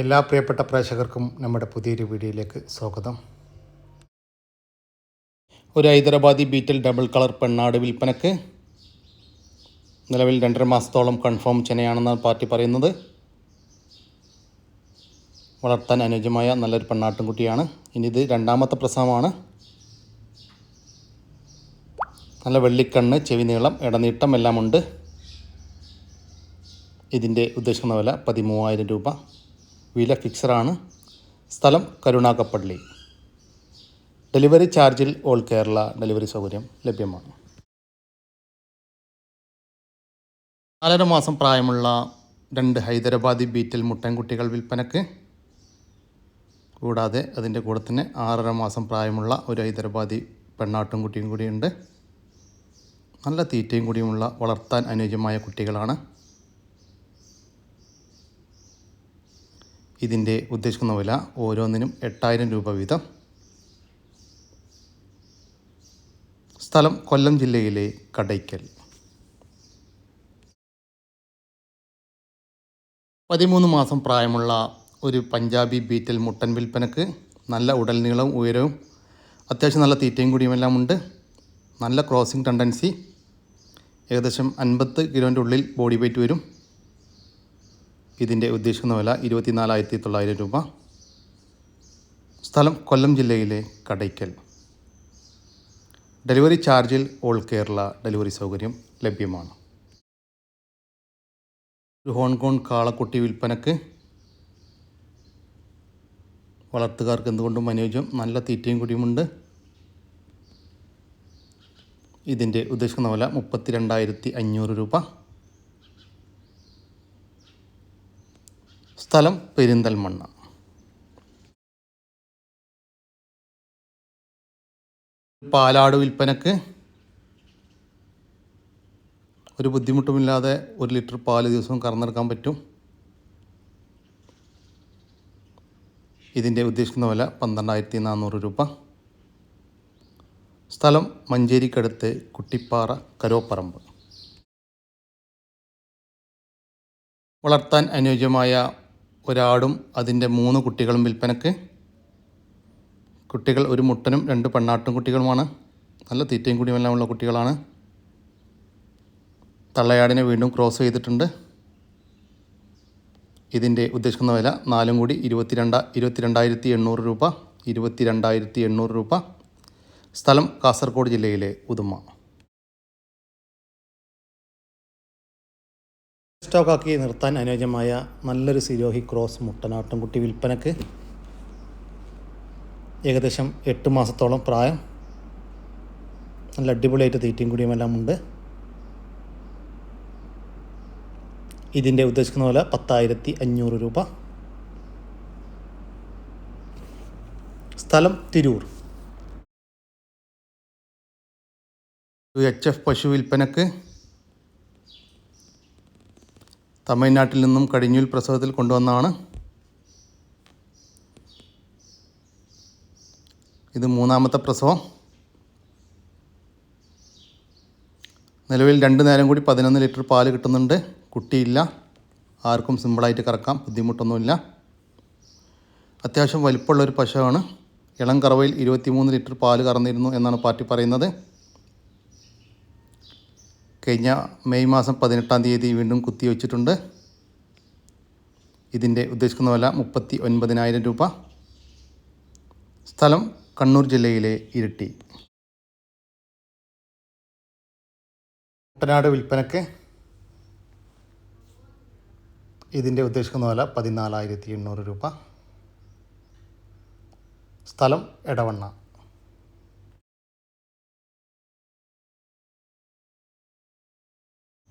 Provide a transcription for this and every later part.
എല്ലാ പ്രിയപ്പെട്ട പ്രേക്ഷകർക്കും നമ്മുടെ പുതിയൊരു വീഡിയോയിലേക്ക് സ്വാഗതം. ഒരു ഹൈദരാബാദി ബീറ്റൽ ഡബിൾ കളർ പെണ്ണാട് വിൽപ്പനക്ക് നിലവിൽ രണ്ടര മാസത്തോളം കൺഫേം ചെനയാണെന്നാണ് പാർട്ടി പറയുന്നത്. വളർത്താൻ അനുയോജ്യമായ നല്ലൊരു പെണ്ണാട്ടുംകുട്ടിയാണ് ഇനി ഇത് രണ്ടാമത്തെ പ്രസവമാണ്. നല്ല വെള്ളിക്കണ്ണ് ചെവി നീളം ഇടനീട്ടം എല്ലാം ഉണ്ട് ഇതിന്റെ ഉദ്ദേശിക്കുന്ന വില പതിമൂവായിരം രൂപ. വില ഫിക്സറാണ്. സ്ഥലം കരുണാകപ്പള്ളി. ഡെലിവറി ചാർജിൽ ഓൾ കേരള ഡെലിവറി സൗകര്യം ലഭ്യമാണ്. നാലര മാസം പ്രായമുള്ള രണ്ട് ഹൈദരാബാദി ബീറ്റൽ മുട്ടൻകുട്ടികൾ വിൽപ്പനക്ക്. കൂടാതെ അതിന്റെ കൂടെ തന്നെ ആറര മാസം പ്രായമുള്ള ഒരു ഹൈദരാബാദി പെണ്ണാട്ടും കുട്ടിയും കൂടിയുണ്ട്. നല്ല തീറ്റയും കൂടിയുമുള്ള വളർത്താൻ അനുയോജ്യമായ കുട്ടികളാണ്. ഇതിന്റെ ഉദ്ദേശിക്കുന്ന വില ഓരോന്നിനും എട്ടായിരം രൂപ വീതം. സ്ഥലം കൊല്ലം ജില്ലയിലെ കടയ്ക്കൽ. പതിമൂന്ന് മാസം പ്രായമുള്ള ഒരു പഞ്ചാബി ബീറ്റൽ മുട്ടൻ വിൽപ്പനക്ക് നല്ല ഉടൽ നീളവും ഉയരവും അത്യാവശ്യം നല്ല തീറ്റയും കുടിയുമെല്ലാം ഉണ്ട്. നല്ല ക്രോസിംഗ് ടെൻഡൻസി. ഏകദേശം അൻപത് കിലോന്റെ ഉള്ളിൽ ബോഡി വെയ്റ്റ് വരും. ഇതിന്റെ ഉദ്ദേശിക്കുന്ന വില ഇരുപത്തിനാലായിരത്തി തൊള്ളായിരം രൂപ. സ്ഥലം കൊല്ലം ജില്ലയിലെ കടയ്ക്കൽ. ഡെലിവറി ചാർജിൽ ഓൾ കേരള ഡെലിവറി സൗകര്യം ലഭ്യമാണ്. ഒരു ഹോൺകോൺ കാളക്കുട്ടി വിൽപ്പനക്ക് വളർത്തുകാർക്ക് എന്തുകൊണ്ടും അനുയോജ്യം നല്ല തീറ്റയും കൂടിയുമുണ്ട്. ഇതിന്റെ ഉദ്ദേശിക്കുന്ന വില മുപ്പത്തി രണ്ടായിരത്തി അഞ്ഞൂറ് രൂപ. സ്ഥലം പെരിന്തൽമണ്ണ. പാലാട് വിൽപ്പനക്ക് ഒരു ബുദ്ധിമുട്ടുമില്ലാതെ ഒരു ലിറ്റർ പാൽ ദിവസവും കറന്നെടുക്കാൻ പറ്റും. ഇതിന്റെ ഉദ്ദേശിക്കുന്ന വില പന്ത്രണ്ടായിരത്തി നാനൂറ് രൂപ. സ്ഥലം മഞ്ചേരിക്കടുത്ത് കുട്ടിപ്പാറ കരോപ്പറമ്പ്. വളർത്താൻ അനുയോജ്യമായ ഒരാടും അതിന്റെ മൂന്ന് കുട്ടികളും വിൽപ്പനക്ക്. കുട്ടികൾ ഒരു മുട്ടനും രണ്ട് പെണ്ണാട്ടും കുട്ടികളുമാണ്. നല്ല തീറ്റയും കുടിയുമെല്ലാം ഉള്ള കുട്ടികളാണ്. തള്ളയാടിനെ വീണ്ടും ക്രോസ് ചെയ്തിട്ടുണ്ട്. ഇതിന്റെ ഉദ്ദേശിക്കുന്ന വില നാലും കൂടി ഇരുപത്തിരണ്ട ഇരുപത്തിരണ്ടായിരത്തി എണ്ണൂറ് രൂപ ഇരുപത്തിരണ്ടായിരത്തി എണ്ണൂറ് രൂപ. സ്ഥലം കാസർഗോഡ് ജില്ലയിലെ ഉദുമ. സ്റ്റോക്കാക്കി നിർത്താൻ അനുയോജ്യമായ നല്ലൊരു സിരോഹി ക്രോസ് മുട്ടനാട്ടുംകുട്ടി വിൽപ്പനക്ക് ഏകദേശം എട്ട് മാസത്തോളം പ്രായം. നല്ല അടിപൊളിയായിട്ട് തീറ്റയും കുടിയുമെല്ലാം ഉണ്ട്. ഇതിന്റെ ഉദ്ദേശിക്കുന്ന പോലെ പത്തായിരത്തി അഞ്ഞൂറ് രൂപ. സ്ഥലം തിരൂർ. എച്ച് എഫ് പശു വിൽപ്പനക്ക് തമിഴ്നാട്ടിൽ നിന്നും കടിഞ്ഞൂൽ പ്രസവത്തിൽ കൊണ്ടുവന്നാണ്. ഇത് മൂന്നാമത്തെ പ്രസവം. നിലവിൽ രണ്ട് നേരം കൂടി പതിനൊന്ന് ലിറ്റർ പാൽ കിട്ടുന്നുണ്ട്. കുട്ടിയില്ല. ആർക്കും സിമ്പിളായിട്ട് കറക്കാം. ബുദ്ധിമുട്ടൊന്നുമില്ല. അത്യാവശ്യം വലിപ്പമുള്ളൊരു പശുവാണ്. ഇളം കറവയിൽ ഇരുപത്തിമൂന്ന് ലിറ്റർ പാൽ കറന്നിരുന്നു എന്നാണ് പാർട്ടി പറയുന്നത്. കഴിഞ്ഞ മെയ് മാസം പതിനെട്ടാം തീയതി വീണ്ടും കുത്തിവെച്ചിട്ടുണ്ട്. ഇതിന്റെ ഉദ്ദേശിക്കുന്ന വില മുപ്പത്തി ഒൻപതിനായിരം രൂപ. സ്ഥലം കണ്ണൂർ ജില്ലയിലെ ഇരിട്ടി. കുട്ടനാട് വിൽപ്പനക്ക് ഇതിന്റെ ഉദ്ദേശിക്കുന്ന വില പതിനാലായിരത്തി എണ്ണൂറ് രൂപ. സ്ഥലം എടവണ്ണ.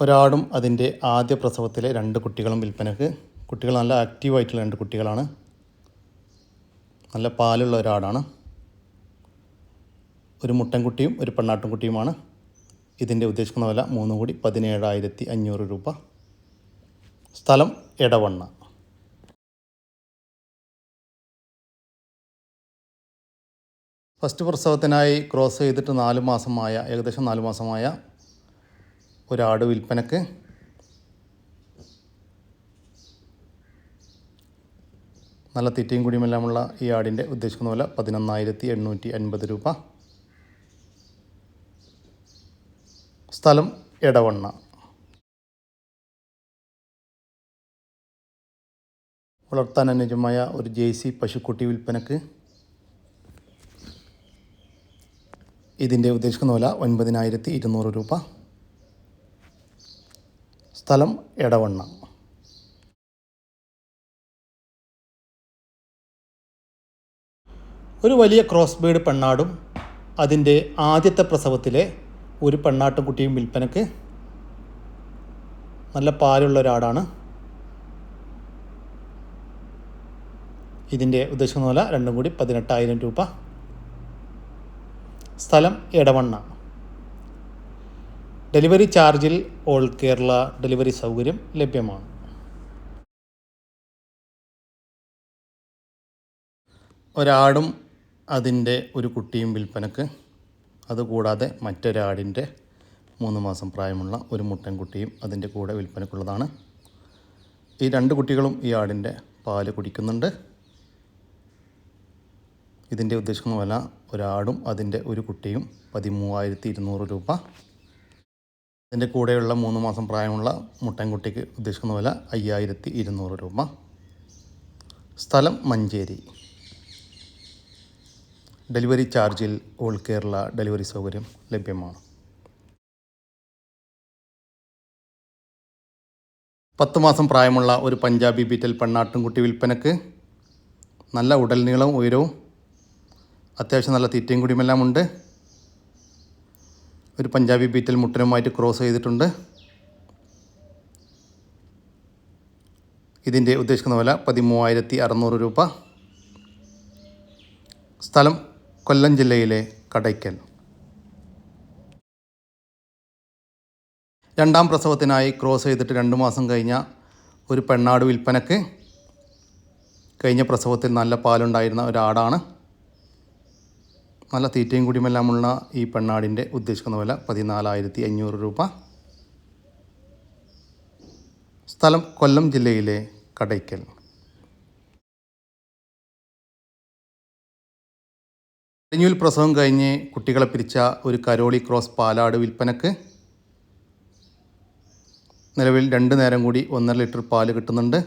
ഒരാടും അതിന്റെ ആദ്യ പ്രസവത്തിലെ രണ്ട് കുട്ടികളും വിൽപ്പനക്ക് കുട്ടികൾ നല്ല ആക്റ്റീവായിട്ടുള്ള രണ്ട് കുട്ടികളാണ്. നല്ല പാലുള്ള ഒരാടാണ്. ഒരു മുട്ടൻകുട്ടിയും ഒരു പെണ്ണാട്ടുംകുട്ടിയുമാണ്. ഇതിന്റെ ഉദ്ദേശിക്കുന്ന വില മൂന്ന് കോടി പതിനേഴായിരത്തി അഞ്ഞൂറ് രൂപ. സ്ഥലം എടവണ്ണ. ഫസ്റ്റ് പ്രസവത്തിനായി ക്രോസ് ചെയ്തിട്ട് നാല് മാസമായ ഏകദേശം നാല് മാസമായ ഒരാട് വിൽപ്പനക്ക്. നല്ല തീറ്റയും കുടിയുമെല്ലാമുള്ള ഈ ആടിന്റെ ഉദ്ദേശിക്കുന്ന വില പതിനൊന്നായിരത്തി എണ്ണൂറ്റി അൻപത് രൂപ. സ്ഥലം എടവണ്ണ. വളർത്താൻ അനുജമായ ഒരു ജെ സി പശുക്കുട്ടി വിൽപ്പനക്ക്. ഇതിന്റെ ഉദ്ദേശിക്കുന്ന വില ഒൻപതിനായിരത്തി ഇരുന്നൂറ് രൂപ. സ്ഥലം എടവണ്ണ. ഒരു വലിയ ക്രോസ് ബേഡ് പെണ്ണാടും അതിന്റെ ആദ്യത്തെ പ്രസവത്തിലെ ഒരു പെണ്ണാട്ടുകുട്ടിയും വിൽപ്പനക്ക് നല്ല പാലുള്ള ഒരാടാണ്. ഇതിന്റെ ഉദ്ദേശം പോലെ രണ്ടും കൂടി പതിനെട്ടായിരം രൂപ. സ്ഥലം എടവണ്ണ. ഡെലിവറി ചാർജിൽ ഓൾ കേരള ഡെലിവറി സൗകര്യം ലഭ്യമാണ്. ഒരാടും അതിന്റെ ഒരു കുട്ടിയും വിൽപ്പനക്ക്. അതുകൂടാതെ മറ്റൊരാടിന്റെ മൂന്ന് മാസം പ്രായമുള്ള ഒരു മുട്ടൻ കുട്ടിയും അതിന്റെ കൂടെ വിൽപ്പനക്കുള്ളതാണ്. ഈ രണ്ട് കുട്ടികളും ഈ ആടിന്റെ പാൽ കുടിക്കുന്നുണ്ട്. ഇതിന്റെ ഉദ്ദേശിക്കുന്ന ഒരാടും അതിന്റെ ഒരു കുട്ടിയും പതിമൂവായിരത്തി ഇരുന്നൂറ് രൂപ ഇതിന്റെ കൂടെയുള്ള മൂന്ന് മാസം പ്രായമുള്ള മുട്ടൻകുട്ടിക്ക് ഉദ്ദേശിക്കുന്ന വില അയ്യായിരത്തി ഇരുന്നൂറ് രൂപ. സ്ഥലം മഞ്ചേരി. ഡെലിവറി ചാർജിൽ ഓൾ കേരള ഡെലിവറി സൗകര്യം ലഭ്യമാണ്. പത്ത് മാസം പ്രായമുള്ള ഒരു പഞ്ചാബി ബീറ്റൽ പെണ്ണാട്ടുംകുട്ടി വിൽപ്പനക്ക് നല്ല ഉടൽ നീളവും ഉയരവും അത്യാവശ്യം നല്ല തീറ്റയും കുടിയുമെല്ലാം ഉണ്ട്. ഒരു പഞ്ചാബി ബീറ്റൽ മുട്ടനുമായിട്ട് ക്രോസ് ചെയ്തിട്ടുണ്ട്. ഇതിന്റെ ഉദ്ദേശിക്കുന്ന വില പതിമൂവായിരത്തി അറുന്നൂറ് രൂപ. സ്ഥലം കൊല്ലം ജില്ലയിലെ കടയ്ക്കൽ. രണ്ടാം പ്രസവത്തിനായി ക്രോസ് ചെയ്തിട്ട് രണ്ട് മാസം കഴിഞ്ഞ ഒരു പെണ്ണാട് വിൽപ്പനക്ക് കഴിഞ്ഞ പ്രസവത്തിൽ നല്ല പാലുണ്ടായിരുന്ന ഒരാടാണ്. നല്ല തീറ്റയും കുടിയുമെല്ലാമുള്ള ഈ പെണ്ണാടിന്റെ ഉദ്ദേശിക്കുന്ന വില പതിനാലായിരത്തി അഞ്ഞൂറ് രൂപ. സ്ഥലം കൊല്ലം ജില്ലയിലെ കടയ്ക്കൽ. കഴിഞ്ഞൂൽ പ്രസവം കഴിഞ്ഞ് കുട്ടികളെ പിരിച്ച ഒരു കരോളി ക്രോസ് പാലാട് വിൽപ്പനക്ക് നിലവിൽ രണ്ട് നേരം കൂടി ഒന്നര ലിറ്റർ പാൽ കിട്ടുന്നുണ്ട്.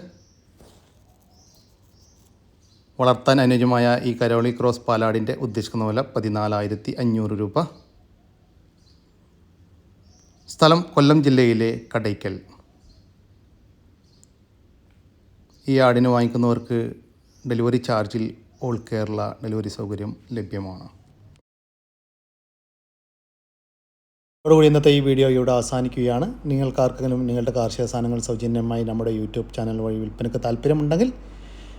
വളർത്താൻ അനുയോജ്യമായ ഈ കരോളി ക്രോസ് പാലാടിന്റെ ഉദ്ദേശിക്കുന്ന വില പതിനാലായിരത്തി അഞ്ഞൂറ് രൂപ. സ്ഥലം കൊല്ലം ജില്ലയിലെ കടയ്ക്കൽ. ഈ ആടിന് വാങ്ങിക്കുന്നവർക്ക് ഡെലിവറി ചാർജിൽ ഓൾ കേരള ഡെലിവറി സൗകര്യം ലഭ്യമാണ്. അതോടുകൂടി ഇന്നത്തെ ഈ വീഡിയോ ഇവിടെ അവസാനിക്കുകയാണ്. നിങ്ങൾക്കാർക്കെങ്കിലും നിങ്ങളുടെ കാർഷിക സാധനങ്ങൾ സൗജന്യമായി നമ്മുടെ യൂട്യൂബ് ചാനൽ വഴി വിൽപ്പനയ്ക്ക് താല്പര്യമുണ്ടെങ്കിൽ